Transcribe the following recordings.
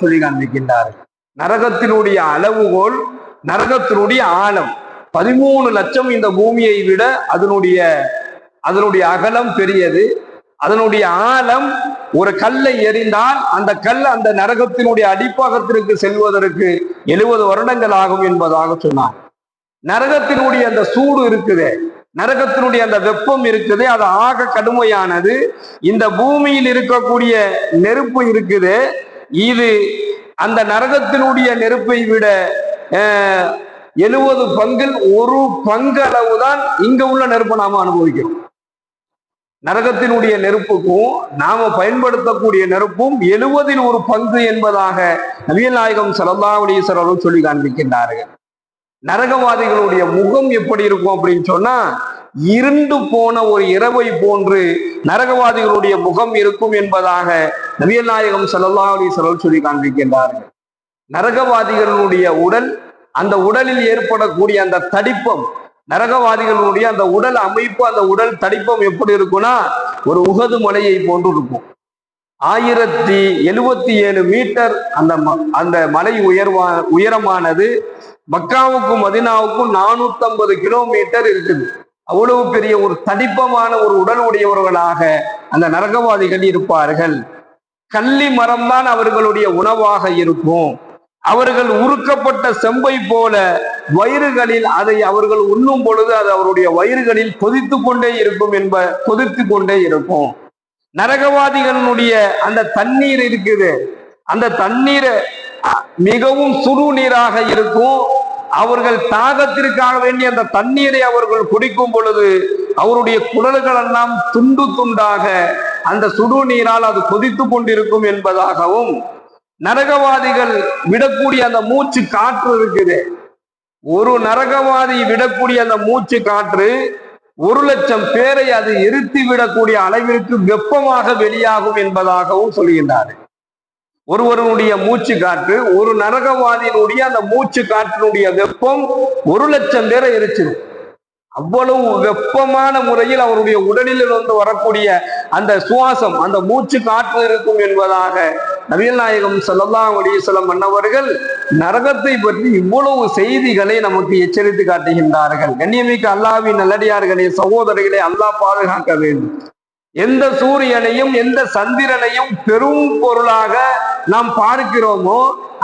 சொல்லி காண்பிக்கின்றார்கள் நரகத்தினுடைய அளவுகோல் நரகத்தினுடைய ஆழம். பதிமூணு லட்சம் இந்த பூமியை விட அதனுடைய அதனுடைய அகலம் பெரியது. அதனுடைய ஆழம் ஒரு கல்லை எறிந்தால் அந்த கல் அந்த நரகத்தினுடைய அடிப்பாகத்திற்கு செல்வதற்கு எழுபது வருடங்கள் ஆகும் என்பதாக சொன்னார். நரகத்தினுடைய அந்த சூடு இருக்குது நரகத்தினுடைய அந்த வெப்பம் இருக்குது அது ஆக கடுமையானது. இந்த பூமியில் இருக்கக்கூடிய நெருப்பு இருக்குது இது அந்த நரகத்தினுடைய நெருப்பை விட எழுபது பங்கில் ஒரு பங்கு அளவு தான் இங்க உள்ள நெருப்பை நாம அனுபவிக்கிறோம். நரகத்தினுடைய நெருப்புக்கும் நாம பயன்படுத்தக்கூடிய நெருப்பும் எழுபதில் ஒரு பங்கு என்பதாக நபியல் நாயகம் சல்லா சொல்லி காண்பிக்கின்றார்கள். நரகவாதிகளுடைய முகம் எப்படி இருக்கும் அப்படின்னு சொன்னா இருண்டு போன ஒரு இரவை போன்று நரகவாதிகளுடைய முகம் இருக்கும் என்பதாக நபியல் நாயகம் சல்லா அலீஸ்வரர் சொல்லி காண்பிக்கின்றார்கள் நரகவாதிகளுடைய உடல் அந்த உடலில் ஏற்படக்கூடிய அந்த தடிப்பம் நரகவாதிகளுடைய அந்த உடல் அமைப்பு அந்த உடல் தடிப்பம் எப்படி இருக்கும்னா ஒரு உகது மலையை போன்று இருக்கும். ஆயிரத்தி எழுபத்தி ஏழு மீட்டர் அந்த அந்த மலை உயர்வா உயரமானது மக்காவுக்கும் மதினாவுக்கும் நானூத்தி ஐம்பது கிலோமீட்டர் இருக்குது. அவ்வளவு பெரிய ஒரு தடிப்பமான ஒரு உடல் உடையவர்களாக அந்த நரகவாதிகள் இருப்பார்கள். கள்ளி மரம்தான் அவர்களுடைய உணவாக இருக்கும். அவர்கள் உருக்கப்பட்ட செம்பை போல வயிறுகளில் அதை அவர்கள் உண்ணும் பொழுது அது அவருடைய வயிறுகளில் கொதித்து கொண்டே இருக்கும் என்ப கொதித்து கொண்டே இருக்கும். நரகவாதிகளுடைய அந்த தண்ணீர் இருக்குது. அந்த தண்ணீர் மிகவும் சுடு நீராக இருக்கும். அவர்கள் தாகத்திற்காக வேண்டிய அந்த தண்ணீரை அவர்கள் குடிக்கும் பொழுது அவருடைய குடல்கள் எல்லாம் துண்டு துண்டாக அந்த சுடு நீரால் அது கொதித்து கொண்டிருக்கும் என்பதாகவும் நரகவாதிகள் விடக்கூடிய அந்த மூச்சு காற்று இருக்குது. ஒரு நரகவாதி விடக்கூடிய அந்த மூச்சு காற்று ஒரு லட்சம் பேரை அது எரித்து விடக்கூடிய அளவிற்கு வெப்பமாக வெளியாகும் என்பதாகவும் சொல்கின்றார் ஒருவருடைய மூச்சு காற்று ஒரு நரகவாதியினுடைய அந்த மூச்சு காற்றினுடைய வெப்பம் ஒரு லட்சம் பேரை எரிச்சிடும் அவ்வளவு வெப்பமான முறையில் அவருடைய உடலில் இருந்து வரக்கூடிய அந்த சுவாசம் அந்த மூச்சு காற்று இருக்கும் என்பதாக நவீன நாயகம் சல்லா அலிசலம் மன்னவர்கள் நரகத்தை பற்றி இவ்வளவு செய்திகளை நமக்கு எச்சரித்து காட்டுகின்றார்கள். கண்ணியமிக்க அல்லாவின் நல்லடியார்களே சகோதரிகளை அல்லாஹ் பாதுகாக்க வேண்டும். எந்த சூரியனையும் எந்த சந்திரனையும் பெரும் பொருளாக நாம் பார்க்கிறோமோ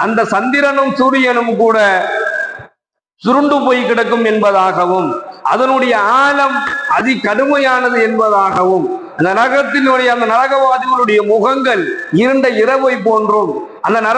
அந்த சந்திரனும் சூரியனும் கூட சுருண்டு போய் கிடக்கும் என்பதாகவும் அதனுடைய ஆழம் அதி கடுமையானது என்பதாகவும் அந்த நரகத்தினுடைய அந்த நரகவாதிகளுடைய முகங்கள் இருண்ட இரவை போன்றும். அந்த நரக